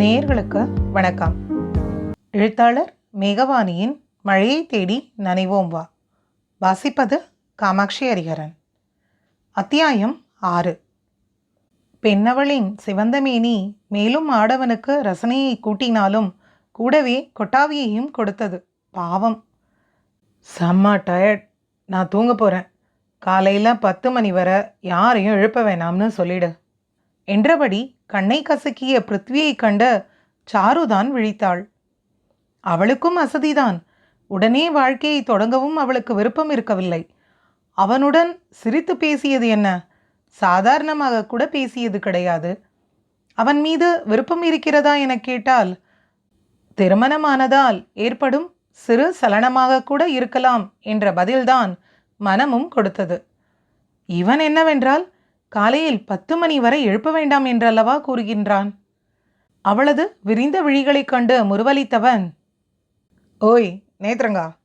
நேயர்களுக்கு வணக்கம். எழுத்தாளர் மேகவாணியின் மழையை தேடி நனைவோம் வா. வாசிப்பது காமாட்சி ஹரிஹரன் அத்தியாயம் ஆறு. பெண்ணவளின் சிவந்தமேனி மேலும் ஆடவனுக்கு ரசனையை கூட்டினாலும் கூடவே கொட்டாவியையும் கொடுத்தது பாவம். செம்ம டயர்ட் நான் தூங்க போகிறேன் காலையில் பத்து மணி வரை யாரையும் எழுப்ப வேணாம்னு சொல்லிடு. என்றபடி கண்ணை கசக்கிய பிருத்வியை கண்ட சாருதான் விழித்தாள். அவளுக்கும் அசதிதான். உடனே வாழ்க்கையை தொடங்கவும் அவளுக்கு விருப்பம் இருக்கவில்லை. அவனுடன் சிரித்து பேசியது என்ன? சாதாரணமாக கூட பேசியது கிடையாது. அவன் மீது விருப்பம் இருக்கிறதா என கேட்டால் திருமணமானதால் ஏற்படும் சிறு சலனமாக கூட இருக்கலாம் என்ற பதில்தான் மனமும் கொடுத்தது. இவன் என்னவென்றால் காலையில் பத்து மணி வரை எழுப்ப வேண்டாம் என்றல்லவா கூறுகின்றான். அவளது விரிந்த விழிகளைக் கண்டு முருவலித்தவன் ஓய் நேத்ரங்கா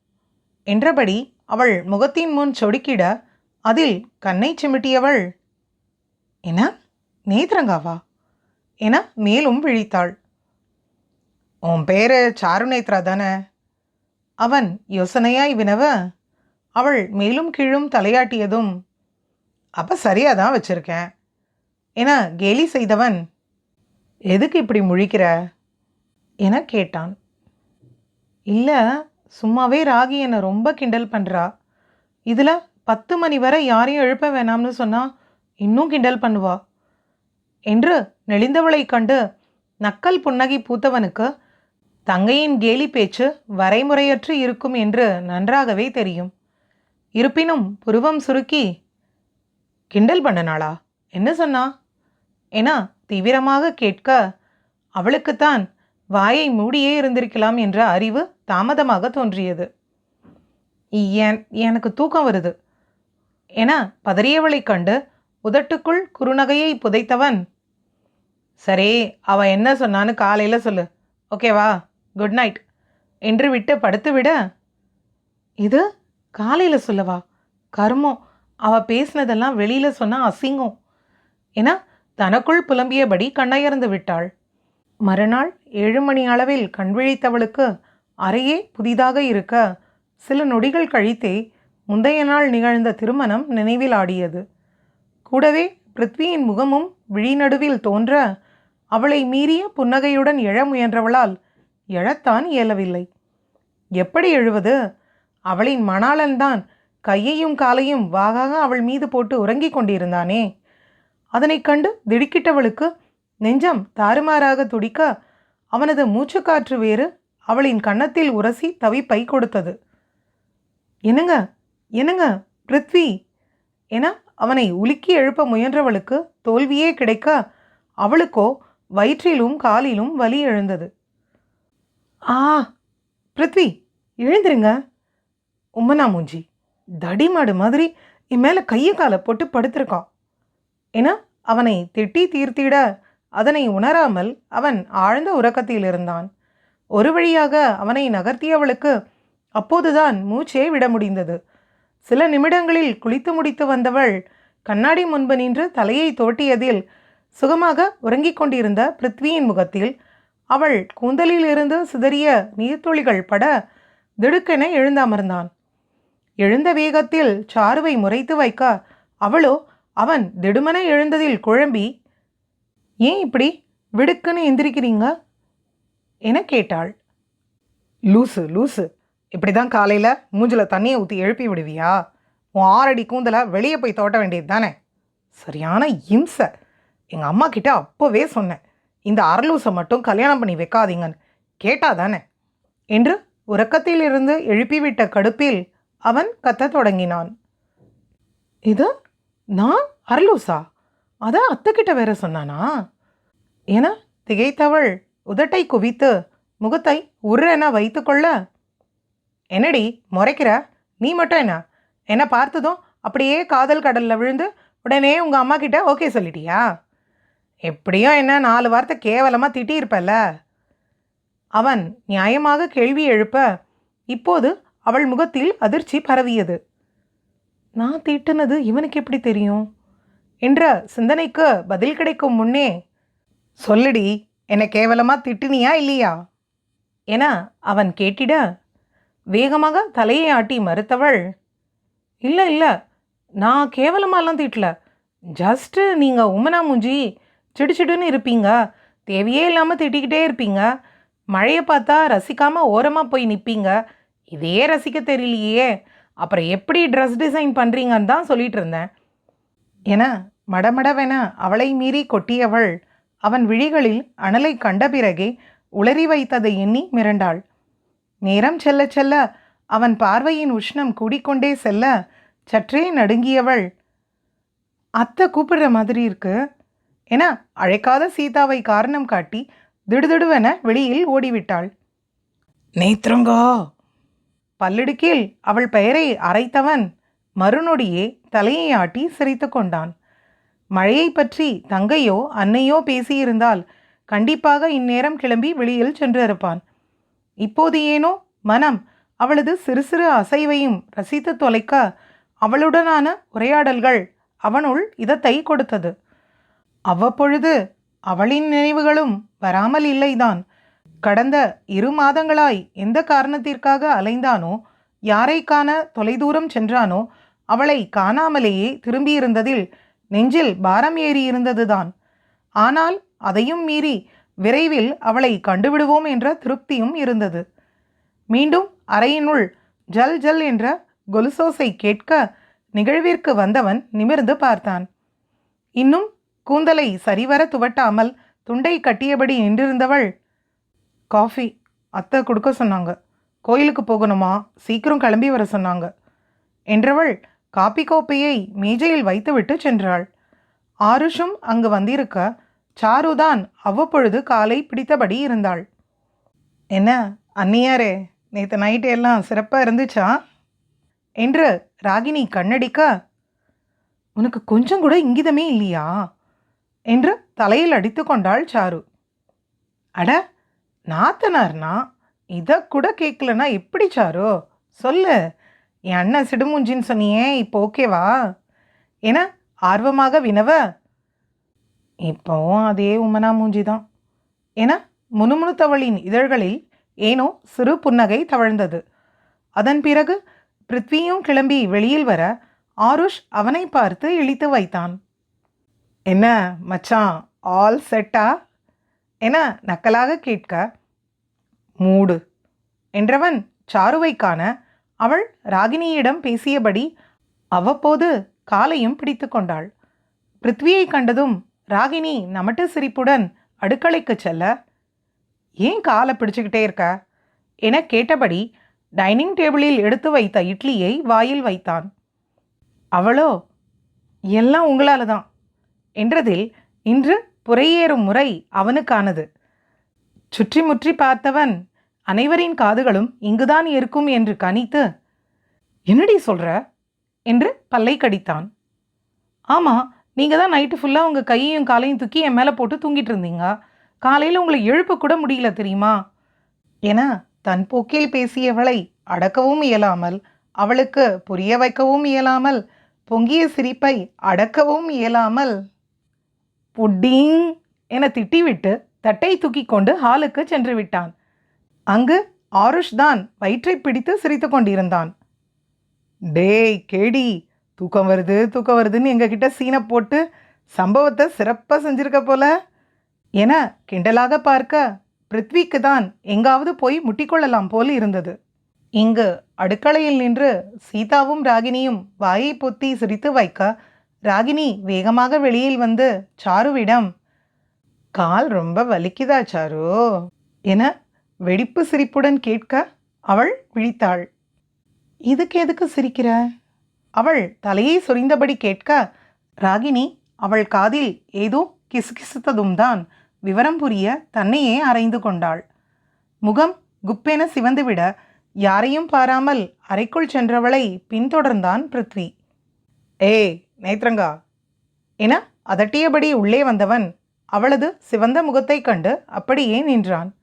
என்றபடி அவள் முகத்தின் முன் சொடுக்கிட அதில் கண்ணை சிமிட்டியவள் என்ன நேத்ரங்காவா? என மேலும் விழித்தாள். உன் பேரு சாரு நேத்ரா தானே? அவன் யோசனையாய் வினவ அவள் மேலும் கீழும் தலையாட்டியதும் அப்போ சரியா தான் வச்சுருக்கேன். ஏன்னா கேலி செய்தவன் எதுக்கு இப்படி முழிக்கிற? என கேட்டான். இல்லை சும்மாவே ராகி என்னை ரொம்ப கிண்டல் பண்ணுறா இதில் பத்து மணி வரை யாரையும் எழுப்ப வேணாம்னு சொன்னால் இன்னும் கிண்டல் பண்ணுவா. என்று நெளிந்தவளைக் கண்டு நக்கல் புன்னகை பூத்தவனுக்கு தங்கையின் கேலி பேச்சு வரைமுறையற்று இருக்கும் என்று நன்றாகவே தெரியும். இருப்பினும் புருவம் சுருக்கி கிண்டல் பண்ணனாளா என்ன சொன்னா? என தீவிரமாக கேட்க அவளுக்குத்தான் வாயை மூடியே இருந்திருக்கலாம் என்ற அறிவு தாமதமாக தோன்றியது. என் எனக்கு தூக்கம் வருது. என பதறியவளைக் கண்டு உதட்டுக்குள் குறுநகையை புதைத்தவன். சரி அவ என்ன சொன்னான்னு காலையில் சொல்லு. ஓகேவா குட் நைட் என்று விட்டு படுத்துவிட இது காலையில் சொல்லவா? கர்மம். அவள் பேசினதெல்லாம் வெளியில் சொன்னா அசிங்கம். ஏன்னா தனக்குள் புலம்பியபடி கண்ணயர்ந்து விட்டாள். மறுநாள் ஏழு மணி அளவில் கண் விழித்தவளுக்கு அறையே புதிதாக இருக்க சில நொடிகள் கழித்தே முந்தைய நாள் நிகழ்ந்த திருமணம் நினைவில் ஆடியது. கூடவே பிருத்வியின் முகமும் விழிநடுவில் தோன்ற அவளை மீறிய புன்னகையுடன் எழ முயன்றவளால் எழத்தான் இயலவில்லை. எப்படி எழுவது? அவளின் மணாளன்தான் கையையும் காலையும் வாகாக அவள் மீது போட்டு உறங்கிக் கொண்டிருந்தானே. அதனைக் கண்டு திடுக்கிட்டவளுக்கு நெஞ்சம் தாறுமாறாக துடிக்க அவனது மூச்சுக்காற்று வேறு அவளின் கன்னத்தில் உரசி தவிப்பை கொடுத்தது. என்னங்க? என்னங்க? பிருத்வி? என அவனை உலுக்கி எழுப்ப முயன்றவளுக்கு தோல்வியே கிடைக்க அவளுக்கோ வயிற்றிலும் காலிலும் வலி எழுந்தது. ஆ பிருத்வி எழுந்திருங்க. உம்மனா மூஞ்சி. தடிமாடு மாதிரி என் மேலே கையை காலை போட்டு படுத்திருக்கான். ஏன்னா அவனை திட்டி தீர்த்திட அதனை உணராமல் அவன் ஆழ்ந்த உறக்கத்தில் இருந்தான் ஒரு வழியாக அவனை நகர்த்தியவளுக்கு அப்போதுதான் மூச்சே விட முடிந்தது. சில நிமிடங்களில் குளித்து முடித்து வந்தவள் கண்ணாடி முன்பு நின்று தலையை தோட்டியதில் சுகமாக உறங்கிக் கொண்டிருந்த பிருத்வியின் முகத்தில் அவள் கூந்தலில் இருந்து சிதறிய நீர்த்துளிகள் பட திடுக்கென எழுந்தமர்ந்தான். எழுந்த வேகத்தில் சாருவை முறைத்து வைக்க அவளோ அவன் திடுமன எழுந்ததில் குழம்பி ஏன் இப்படி விடுக்குன்னு எந்திரிக்கிறீங்க? என கேட்டாள். லூசு லூசு இப்படி தான் காலையில் மூஞ்சில் தண்ணியை ஊற்றி எழுப்பி விடுவியா? உன் ஆறடி கூந்தலை வெளியே போய் தோட்ட வேண்டியது தானே? சரியான இம்சை. எங்கள் அம்மா கிட்ட அப்போவே சொன்னேன் இந்த அரலூசை மட்டும் கல்யாணம் பண்ணி வைக்காதீங்கன்னு கேட்டா தானே? என்று உறக்கத்திலிருந்து எழுப்பிவிட்ட கடுப்பில் அவன் கத்தத் தொடங்கினான். இது நான் அரலூசா? அதான் அத்தைக்கிட்ட வேற சொன்னானா? என திகைத்தவள் உதட்டை குவித்து முகத்தை உருன வைத்துக்கொள்ள என்னடி முறைக்கிற? நீ மட்டும் என்ன? என்னை பார்த்ததும் அப்படியே காதல் கடலில் விழுந்து உடனே உங்கள் அம்மா கிட்ட ஓகே சொல்லிட்டியா? எப்படியும் என்ன நாலு வார்த்தை கேவலமாக திட்டியிருப்பல்ல? அவன் நியாயமாக கேள்வி எழுப்ப இப்போது அவள் முகத்தில் அதிர்ச்சி பரவியது. நான் திட்டுனது இவனுக்கு எப்படி தெரியும்? என்ற சிந்தனைக்கு பதில் கிடைக்கும் முன்னே சொல்லுடி என்னை கேவலமாக திட்டினியா இல்லையா? என அவன் கேட்டிட வேகமாக தலையை ஆட்டி மறுத்தவள் இல்லை இல்லை நான் கேவலமாலாம் திட்டல. ஜஸ்ட்டு நீங்கள் உமனா மூஞ்சி சிடுச்சிடுன்னு இருப்பீங்க. தேவையே இல்லாமல் திட்டிக்கிட்டே இருப்பீங்க. மழையை பார்த்தா ரசிக்காமல் ஓரமாக போய் நிற்பீங்க இதே ரசிக்க தெரியலையே. அப்புறம் எப்படி ட்ரெஸ் டிசைன் பண்ணுறீங்கன்னு தான் சொல்லிட்டு இருந்தேன். என மடமடவென அவளை மீறி கொட்டியவள். அவன் விழிகளில் அனலை கண்ட பிறகே உளறி வைத்ததை எண்ணி மிரண்டாள். நேரம் செல்ல செல்ல. அவன் பார்வையின் உஷ்ணம் கூடிக்கொண்டே செல்ல. சற்றே நடுங்கியவள். அத்தை கூப்பிடுற மாதிரி இருக்கு என அழைக்காத சீதாவை காரணம் காட்டி திடுதிடுவென வெளியில் ஓடிவிட்டாள். நேத்ரங்கா பல்லிடுக்கில் அவள் பெயரை அரைத்தவன் மறுநொடியே தலையை ஆட்டி சிரித்து கொண்டான். மழையை பற்றி தங்கையோ அன்னையோ பேசியிருந்தால் கண்டிப்பாக இந்நேரம் கிளம்பி வெளியில் சென்றிருப்பான். இப்போது ஏனோ மனம் அவளது சிறு சிறு அசைவையும் ரசித்து தொலைக்க அவளுடனான உரையாடல்கள் அவனுள் இதத்தை கொடுத்தது. அவ்வப்பொழுது அவளின் நினைவுகளும் வராமல் இல்லைதான். கடந்த இரு மாதங்களாய் எந்த காரணத்திற்காக அலைந்தானோ யாரை காண தொலைதூரம் சென்றானோ அவளை காணாமலேயே திரும்பியிருந்ததில் நெஞ்சில் பாரம் ஏறியிருந்ததுதான். ஆனால் அதையும் மீறி விரைவில் அவளை கண்டுவிடுவோம் என்ற திருப்தியும் இருந்தது. மீண்டும் அறையினுள் ஜல் ஜல் என்ற கொலுசோசை கேட்க நிகழ்விற்கு வந்தவன் நிமிர்ந்து பார்த்தான். இன்னும் கூந்தலை சரிவர துவட்டாமல் துண்டை கட்டியபடி நின்றிருந்தவள் காஃபி. அத்தை கொடுக்க சொன்னாங்க. கோயிலுக்கு போகணுமா? சீக்கிரம் கிளம்பி வர சொன்னாங்க. என்றவள் காப்பி கோப்பையை மேஜையில் வைத்துவிட்டு சென்றாள். ஆருஷும் அங்கு வந்திருக்க சாருதான் அவ்வப்பொழுது காலை பிடித்தபடி இருந்தாள். என்ன அன்னியாரே நேற்று நைட்டு எல்லாம் சிறப்பாக இருந்துச்சா? என்று ராகினி கண்ணடிக்க உனக்கு கொஞ்சம் கூட இங்கிதமே இல்லையா? என்று தலையில் அடித்து கொண்டாள் சாரு. அட நாத்தனார்னா இதை கூட கேட்கலனா எப்படி சாரோ? சொல்லு. என் அண்ணன் சிடுமூஞ்சின்னு சொன்னியே இப்போ ஓகேவா என ஆர்வமாக வினவ? இப்போவும் அதே உமனா மூஞ்சி தான் என முணுமுணுத்தவளின் இதழ்களில் ஏனோ சிறு புன்னகை தவழ்ந்தது. அதன் பிறகு பிருத்வியும் கிளம்பி வெளியில் வர ஆருஷ் அவனை பார்த்து இழித்து வைத்தான். என்ன மச்சான் ஆல் செட்டா என நக்கலாக கேட்க மூடு என்றவன் சாருவை காண அவள் ராகினியிடம் பேசியபடி அவ்வப்போது காலையும் பிடித்து கொண்டாள். பிருத்வியை கண்டதும் ராகினி நமட்டு சிரிப்புடன் அடுக்களைக்கு செல்ல ஏன் காலை பிடிச்சுக்கிட்டே இருக்க? என கேட்டபடி டைனிங் டேபிளில் எடுத்து வைத்த இட்லியை வாயில் வைத்தான். அவளோ எல்லாம் உங்களால் தான் என்றதில் இன்று புறையேறும் முறை அவனுக்கானது. சுற்றி முற்றி பார்த்தவன் அனைவரின் காதுகளும் இங்குதான் இருக்கும் என்று கணித்து என்னடி சொல்ற? என்று பல்லை கடித்தான். ஆமாம் நீங்கள் தான் நைட்டு ஃபுல்லாக உங்கள் கையையும் காலையும் தூக்கி என் மேலே போட்டு தூங்கிட்டு இருந்தீங்க. காலையில் உங்களை எழுப்ப கூட முடியல தெரியுமா? என தன் போக்கில் பேசியவளை அடக்கவும் இயலாமல் அவளுக்கு புரிய வைக்கவும் இயலாமல் பொங்கிய சிரிப்பை அடக்கவும் இயலாமல் புட்டிங் என திட்டிவிட்டு தட்டை தூக்கி கொண்டு ஹாலுக்கு சென்று விட்டான். அங்கு ஆருஷ் தான் வயிற்றை பிடித்து சிரித்து கொண்டிருந்தான். டேய் கேடி தூக்கம் வருது தூக்கம் வருதுன்னு எங்ககிட்ட சீனை போட்டு சம்பவத்தை சிறப்பாக செஞ்சிருக்க போல? என கிண்டலாக பார்க்க பிருத்விக்கு தான் எங்காவது போய் முட்டிக்கொள்ளலாம் போல் இருந்தது. இங்கு அடுக்களையில் நின்று சீதாவும் ராகினியும் வாயை பொத்தி சிரித்து வைக்க ராகினி வேகமாக வெளியில் வந்து சாருவிடம் கால் ரொம்ப வலிக்குதா சாரு என வெடிப்பு சிரிப்புடன் கேட்க அவள் விழித்தாள். இதுக்கு எதுக்கு சிரிக்கிற அவள் தலையை சொரிந்தபடி கேட்க ராகினி அவள் காதில் ஏதோ கிசுகிசுத்ததும் தான் விவரம் புரிய தன்னையே அரைந்து கொண்டாள். முகம் குப்பென சிவந்துவிட யாரையும் பாராமல் அறைக்குள் சென்றவளை பின்தொடர்ந்தான் பிருத்வி. ஏய் நேத்ரங்கா. என அதட்டியபடி உள்ளே வந்தவன் அவளது சிவந்த முகத்தைக் கண்டு அப்படியே நின்றான்?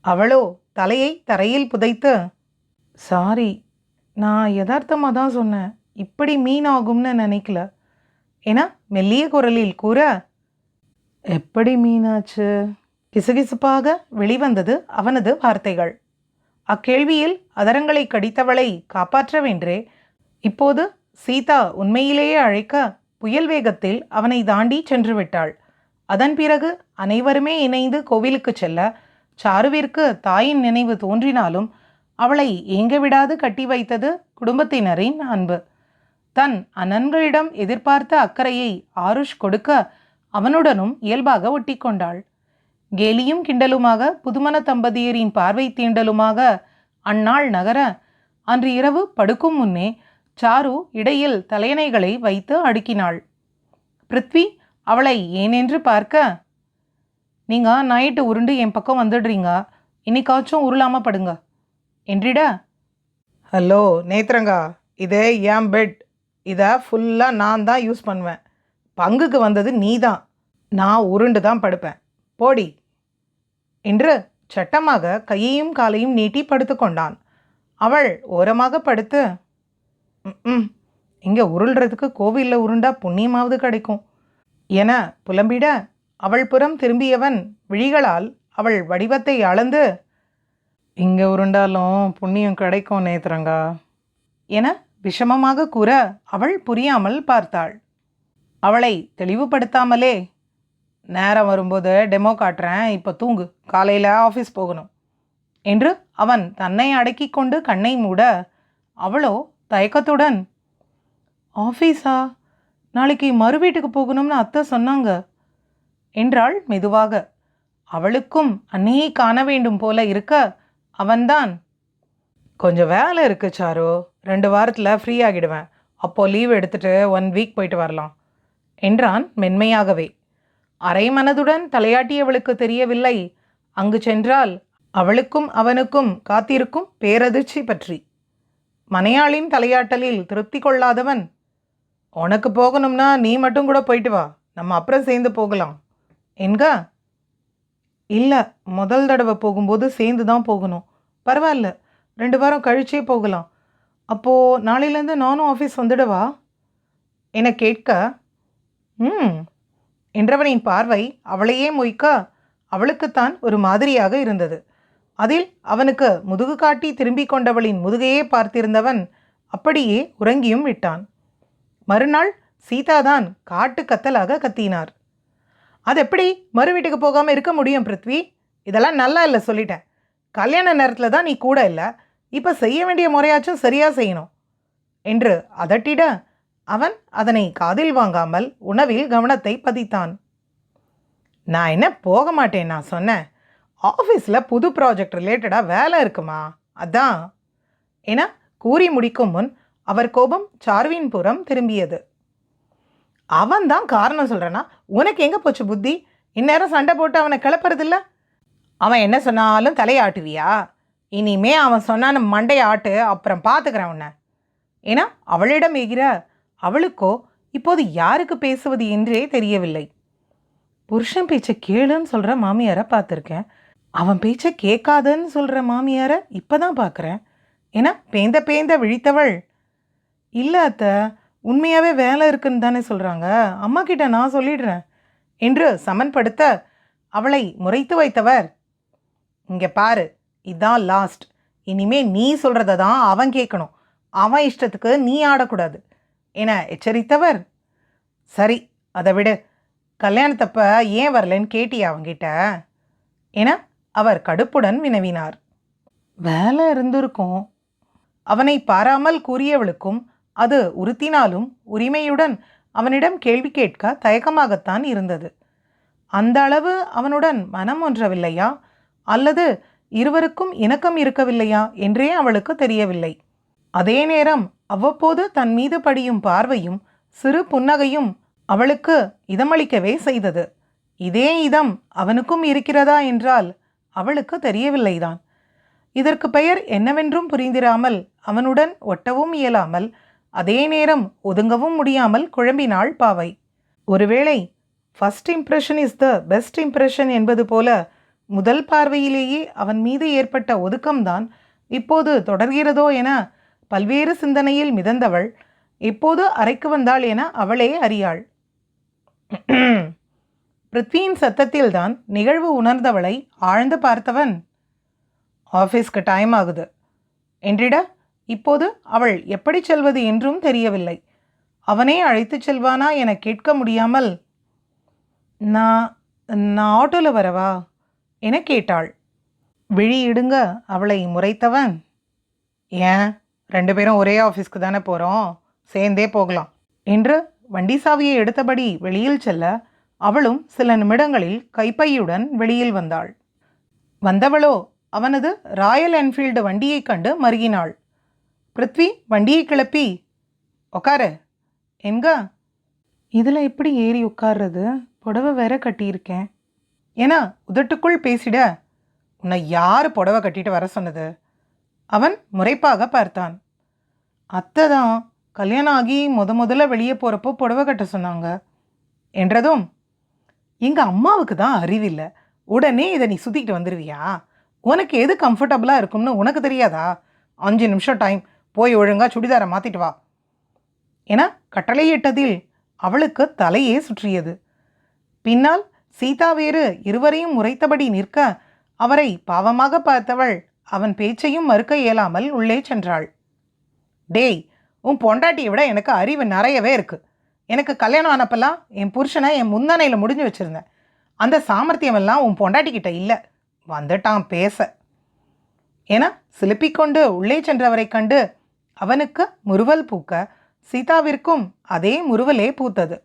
அவளோ தலையை தரையில் புதைத்து சாரி நான் யதார்த்தமாக தான் சொன்னேன். இப்படி மீன் ஆகும்னு நினைக்கல. என மெல்லிய குரலில் கூற எப்படி மீனாச்சு? கிசுகிசுப்பாக வெளிவந்தது அவனது வார்த்தைகள். அக்கேள்வியில் அதரங்களை கடித்தவளை காப்பாற்றவென்றே இப்போது சீதா உண்மையிலேயே அழைக்க புயல் வேகத்தில் அவனை தாண்டி சென்று விட்டாள். அதன் பிறகு அனைவருமே இணைந்து கோவிலுக்கு செல்ல சாருவிற்கு தாயின் நினைவு தோன்றினாலும் அவளை ஏங்க விடாது கட்டி வைத்தது குடும்பத்தினரின் அன்பு. தன் அண்ணன்களிடம் எதிர்பார்த்த அக்கறையை ஆருஷ் கொடுக்க அவனுடனும் இயல்பாக ஒட்டிக்கொண்டாள் கேலியும் கிண்டலுமாக புதுமண தம்பதியரின் பார்வை தீண்டலுமாக அந்நாள் நகர அன்று இரவு படுக்கும் முன்னே சாரு இடையில் தலையணைகளை வைத்து அடுக்கினாள். பிருத்வி அவளை ஏனென்று பார்க்க? நீங்கள் நைட்டு உருண்டு என் பக்கம் வந்துடுறீங்க. இன்னைக்காச்சும் உருளாமல் படுங்க. என்றிட. ஹலோ நேத்ரங்கா இது என் பெட் இதை ஃபுல்லாக நான் தான் யூஸ் பண்ணுவேன். பங்குக்கு வந்தது நீ தான் நான் உருண்டு தான் படுப்பேன். போடி. என்று சட்டமாக கையையும் காலையும் நீட்டி படுத்துக்கொண்டான் அவள் ஓரமாக படுத்து ம் இங்கே உருள்றதுக்கு கோவிலில் உருண்டா புண்ணியமாவது கிடைக்கும். என புலம்பிட அவள் புறம் திரும்பியவன் விழிகளால் அவள் வடிவத்தை அளந்து இங்கே உருண்டாலும் புண்ணியம் கிடைக்கும் நேத்ரங்கா என விஷமமாக கூற அவள் புரியாமல் பார்த்தாள். அவளை தெளிவுபடுத்தாமலே நேரம் வரும்போது டெமோ காட்டுறேன் இப்போ தூங்கு காலையில் ஆஃபீஸ் போகணும் என்று அவன் தன்னை அடக்கி கொண்டு கண்ணை மூட அவளோ தயக்கத்துடன். ஆஃபீஸா? நாளைக்கு மறு வீட்டுக்கு போகணும்னு அத்தை சொன்னாங்க. என்றாள் மெதுவாக. அவளுக்கும் அன்னையை காண வேண்டும் போல இருக்க. அவன்தான். கொஞ்சம் வேலை இருக்கு சாரு. ரெண்டு வாரத்தில் ஃப்ரீ ஆகிடுவேன். அப்போது லீவ் எடுத்துட்டு ஒன் வீக் போயிட்டு வரலாம். என்றான் மென்மையாகவே. அரை மனதுடன் தலையாட்டியவளுக்கு தெரியவில்லை. அங்கு சென்றால் அவளுக்கும் அவனுக்கும் காத்திருக்கும் பேரதிர்ச்சி பற்றி. மனையாளின் தலையாட்டலில் திருப்தி கொள்ளாதவன். உனக்கு போகணும்னா நீ மட்டும் கூட போயிட்டு வா. நம்ம அப்புறம் சேர்ந்து போகலாம். என்க? இல்லை முதல் தடவை போகும்போது சேர்ந்து தான் போகணும். பரவாயில்ல ரெண்டு வாரம் கழிச்சே போகலாம். அப்போது நாளையிலேருந்து நானும் ஆஃபீஸ் வந்துடவா? என கேட்க ம் என்றவனின் பார்வை அவளையே மொய்க்க அவளுக்குத்தான் ஒரு மாதிரியாக இருந்தது. அதில் அவனுக்கு முதுகு காட்டி திரும்பிக் கொண்டவளின் முதுகையே பார்த்திருந்தவன் அப்படியே உறங்கியும் விட்டான். மறுநாள் சீதாதான் காட்டு கத்தலாக கத்தினார். அது எப்படி மறு வீட்டுக்கு போகாமல் இருக்க முடியும் பிருத்வி. இதெல்லாம் நல்லா இல்லை சொல்லிட்டேன். கல்யாண நேரத்தில் தான் நீ கூட இல்லை. இப்போ செய்ய வேண்டிய முறையாச்சும் சரியாக செய்யணும். என்று அதட்டிட அவன் அதனை காதில் வாங்காமல் உணவில் கவனத்தை பதித்தான். நான் என்ன போக மாட்டேன் நான் சொன்னேன். ஆஃபீஸில் புது ப்ராஜெக்ட் ரிலேட்டடாக வேலை இருக்குமா? அதான். என கூறி முடிக்கும் முன் அவர் கோபம் சார்வின் புறம் திரும்பியது. அவன் தான் காரணம் சொல்கிறேன்னா உனக்கு எங்கே போச்சு புத்தி? இந்நேரம் சண்டை போட்டு அவனை கிளப்புறதில்ல? அவன் என்ன சொன்னாலும் தலையாட்டுவியா? இனிமே அவன் சொன்னான்னு மண்டைய ஆட்டு அப்புறம் பார்த்துக்கிறேன் உன்னை. ஏன்னா அவளிடம் எகிற அவளுக்கோ இப்போது யாருக்கு பேசுவது என்றே தெரியவில்லை. புருஷன் பேச்சை கேளுன்னு சொல்கிற மாமியாரை பார்த்துருக்கேன். அவன் பேச்சை கேட்காதன்னு சொல்கிற மாமியாரை இப்போ தான் பார்க்குறேன் ஏன்னா பேந்த பேந்த விழித்தவள். இல்லை அத்தை உண்மையாகவே வேலை இருக்குன்னு தானே சொல்கிறாங்க அம்மா கிட்ட நான் சொல்லிடுறேன். என்று சமன்படுத்த அவளை முறைத்து வைத்தவர். இங்கே பாரு இதான் லாஸ்ட் இனிமே நீ சொல்கிறத தான் அவன் கேட்கணும். அவன் இஷ்டத்துக்கு நீ ஆடக்கூடாது என எச்சரித்தவர். சரி அதை விடு. கல்யாணத்தப்ப ஏன் வரலன்னு கேட்டியா அவங்கிட்ட ஏன்னா அவர் கடுப்புடன் வினவினார். வேலை இருந்திருக்கும். அவனை பாராமல் கூறியவளுக்கும் அது உறுத்தினாலும் உரிமையுடன் அவனிடம் கேள்வி கேட்க தயக்கமாகத்தான் இருந்தது. அந்த அளவு அவனுடன் மனம் ஒன்றவில்லையா? அல்லது இருவருக்கும் இணக்கம் இருக்கவில்லையா? என்றே அவளுக்கு தெரியவில்லை. அதே நேரம் அவ்வப்போது தன் மீது படியும் பார்வையும் சிறு புன்னகையும் அவளுக்கு இதமளிக்கவே செய்தது. இதே இதம் அவனுக்கும் இருக்கிறதா என்றால் அவளுக்கு தெரியவில்லைதான். இதற்கு பெயர் என்னவென்றும் புரிந்திராமல் அவனுடன் ஒட்டவும் இயலாமல் அதே நேரம் ஒதுங்கவும் முடியாமல் குழம்பினாள் பாவை. ஒருவேளை first impression is the best impression என்பது போல முதல் பார்வையிலேயே அவன் மீது ஏற்பட்ட ஒதுக்கம்தான் இப்போது தொடர்கிறதோ என பல்வேறு சிந்தனையில் மிதந்தவள் இப்போது அறைக்கு வந்தாள் என அவளே அறியாள். பிருத்வியின் சத்தத்தில்தான் நிகழ்வு உணர்ந்தவளை ஆழ்ந்து பார்த்தவன். ஆஃபீஸ்க்கு டைம் ஆகுது. என்றிட இப்போது அவள் எப்படி செல்வது என்றும் தெரியவில்லை. அவனே அழைத்துச் செல்வானா என கேட்க முடியாமல் நான் நான் ஆட்டோவில் வரவா? என கேட்டாள். விழி இடுங்க அவளை முறைத்தவன். ஏன்? ரெண்டு பேரும் ஒரே ஆஃபீஸ்க்கு தானே போகிறோம் சேர்ந்தே போகலாம். என்று வண்டி சாவியை எடுத்தபடி வெளியில் செல்ல அவளும் சில நிமிடங்களில் கைப்பையுடன் வெளியில் வந்தாள். வந்தவளோ அவனது ராயல் என்ஃபீல்டு வண்டியைக் கண்டு மருகினாள். பிருத்வி வண்டியை கிளப்பி. உக்காரு. எங்க இதில் எப்படி ஏறி உட்கார்றது புடவை வேற கட்டியிருக்கேன். ஏன்னா உதட்டுக்குள் பேசிட. உன்னை யார் புடவை கட்டிட்டு வர சொன்னது? அவன் முறைப்பாக பார்த்தான். அத்தை தான். கல்யாணம் ஆகி முத முதல்ல வெளியே போகிறப்போ புடவை கட்ட சொன்னாங்க. என்றதும் எங்கள் அம்மாவுக்கு தான் அறிவில்லை உடனே இதை நீ சுற்றிக்கிட்டு வந்துடுவியா உனக்கு எது கம்ஃபர்டபுளாக இருக்கும்னு உனக்கு தெரியாதா? அஞ்சு நிமிஷம் டைம் போய் ஒழுங்காக சுடிதாரை மாற்றிட்டு வா. ஏன்னா கட்டளையிட்டதில் அவளுக்கு தலையே சுற்றியது. பின்னால் சீதா வேறு இருவரையும் முறைத்தபடி நிற்க அவரை பாவமாக பார்த்தவள் அவன் பேச்சையும் மறுக்க இயலாமல் உள்ளே சென்றாள். டேய் உன் பொண்டாட்டியை விட எனக்கு அறிவு நிறையவே இருக்கு. எனக்கு கல்யாணம் ஆனப்பெல்லாம் என் புருஷனை என் முந்தனையில் முடிஞ்சு வச்சுருந்தேன். அந்த சாமர்த்தியம் எல்லாம் உன் பொண்டாட்டிக்கிட்ட இல்லை. வந்துட்டான் பேச. ஏன்னா சிலுப்பிக்கொண்டு உள்ளே சென்றவரைக் கண்டு அவனுக்கு முறுவல் பூக்க சீதாவிற்கும் அதே முறுவலே பூத்தது.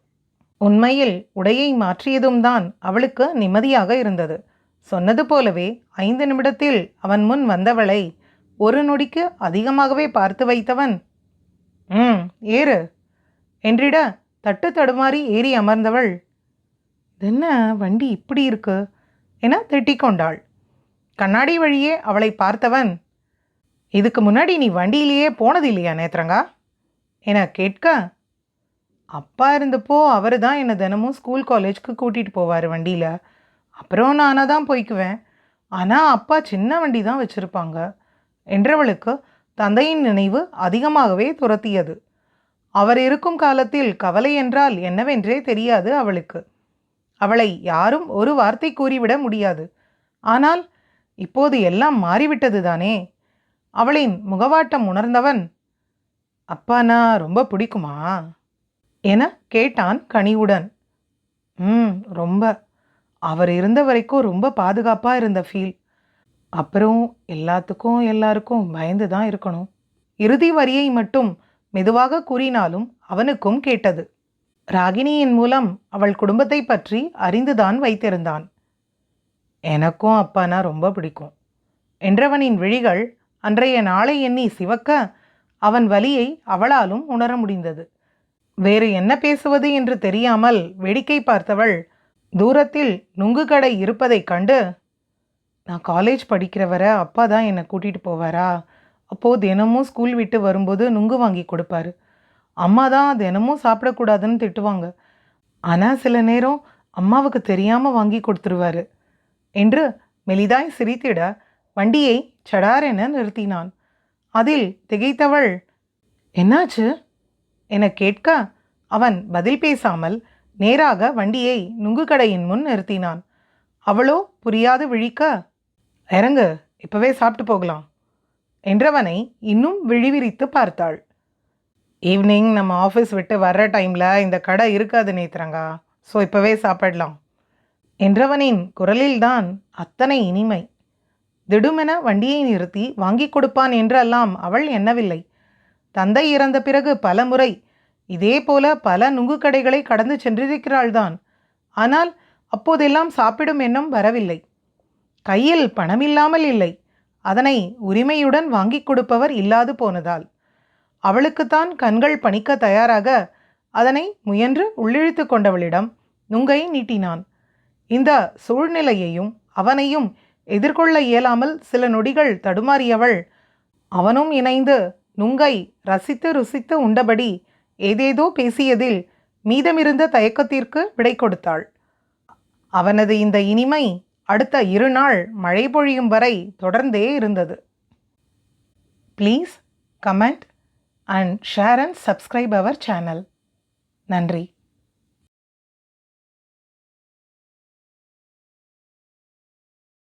உண்மையில் உடையை மாற்றியதும் தான் அவளுக்கு நிம்மதியாக இருந்தது. சொன்னது போலவே ஐந்து நிமிடத்தில் அவன் முன் வந்தவளை ஒரு நொடிக்கு அதிகமாகவே பார்த்து வைத்தவன் ம் ஏறு என்றிட தட்டு தடுமாறி ஏறி அமர்ந்தவள் என்ன வண்டி இப்படி இருக்கு? என திட்டிக்கொண்டாள். கண்ணாடி வழியே அவளை பார்த்தவன் இதுக்கு முன்னாடி நீ வண்டியிலேயே போனது இல்லையா நேத்ரங்கா? என கேட்க அப்பா இருந்தப்போ அவர் தான் என்னை தினமும் ஸ்கூல் காலேஜ்க்கு கூட்டிகிட்டு போவார் வண்டியில். அப்புறம் நானாக தான் போய்க்குவேன். ஆனால் அப்பா சின்ன வண்டி தான் வச்சுருப்பாங்க. என்றவளுக்கு தந்தையின் நினைவு அதிகமாகவே துரத்தியது. அவர் இருக்கும் காலத்தில் கவலை என்றால் என்னவென்றே தெரியாது அவளுக்கு. அவளை யாரும் ஒரு வார்த்தை கூறிவிட முடியாது. ஆனால் இப்போது எல்லாம் மாறிவிட்டது தானே? அவளின் முகவாட்டம் உணர்ந்தவன் அப்பானா ரொம்ப பிடிக்குமா? என கேட்டான் கனிவுடன். ம் ரொம்ப. அவர் இருந்த வரைக்கும் ரொம்ப பாதுகாப்பாக இருந்த ஃபீல் அப்புறம் எல்லாத்துக்கும் எல்லாருக்கும் பயந்து தான் இருக்கணும். இறுதி வரியை மட்டும் மெதுவாக கூறினாலும் அவனுக்கும் கேட்டது. ராகினியின் மூலம் அவள் குடும்பத்தை பற்றி அறிந்துதான் வைத்திருந்தான். எனக்கும் அப்பானா ரொம்ப பிடிக்கும். என்றவனின் விழிகள் அன்றைய நாளை எண்ணி சிவக்க அவன் வலியை அவளாலும் உணர முடிந்தது. வேறு என்ன பேசுவது என்று தெரியாமல் வேடிக்கை பார்த்தவள் தூரத்தில் நுங்கு கடை இருப்பதைக் கண்டு நான் காலேஜ் படிக்கிற வரை அப்பா தான் என்னை கூட்டிகிட்டு போவாரா? அப்போது தினமும் ஸ்கூல் விட்டு வரும்போது நுங்கு வாங்கி கொடுப்பாரு. அம்மா தான் தினமும் சாப்பிடக்கூடாதுன்னு திட்டுவாங்க. ஆனால் சில நேரம் அம்மாவுக்கு தெரியாமல் வாங்கி கொடுத்துருவாரு. என்று மெலிதாய் சிரித்திட வண்டியை சடாரென நிறுத்தினான். அதில் திகைத்தவள் என்னாச்சு? என கேட்க அவன் பதில் பேசாமல் நேராக வண்டியை நுங்கு கடையின் முன் நிறுத்தினான். அவளோ புரியாது விழிக்க இறங்கு இப்போவே சாப்பிட்டு போகலாம். என்றவனை இன்னும் விழிவிரித்து பார்த்தாள். ஈவினிங் நம்ம ஆஃபீஸ் விட்டு வர்ற டைமில் இந்த கடை இருக்காது நேத்ரங்கா. ஸோ இப்போவே சாப்பிடலாம். என்றவனின் குரலில்தான் அத்தனை இனிமை. திடுமென வண்டியை நிறுத்தி வாங்கி கொடுப்பான் என்றெல்லாம் அவள் எண்ணவில்லை. தந்தை இறந்த பிறகு பல முறை இதே போல பல நுங்கு கடைகளை கடந்து சென்றிருக்கிறாள்தான். ஆனால் அப்போதெல்லாம் சாப்பிடும் எண்ணம் வரவில்லை. கையில் பணமில்லாமல் இல்லை. அதனை உரிமையுடன் வாங்கிக் கொடுப்பவர் இல்லாது போனதால். அவளுக்குத்தான் கண்கள் பணிக்க தயாராக அதனை முயன்று உள்ளிழுத்து கொண்டவளிடம் நுங்கை நீட்டினான். இந்த சூழ்நிலையையும் அவனையும் எதிர்கொள்ள இயலாமல் சில நொடிகள் தடுமாறியவள் அவனும் இணைந்து நுங்கை ரசித்து ருசித்து உண்டபடி ஏதேதோ பேசியதில் மீதமிருந்த தயக்கத்திற்கு விடை கொடுத்தாள். அவனது இந்த இனிமை அடுத்த இரு நாள் மழை பொழியும் வரை தொடர்ந்தே இருந்தது. Please comment and share and subscribe our channel நன்றி.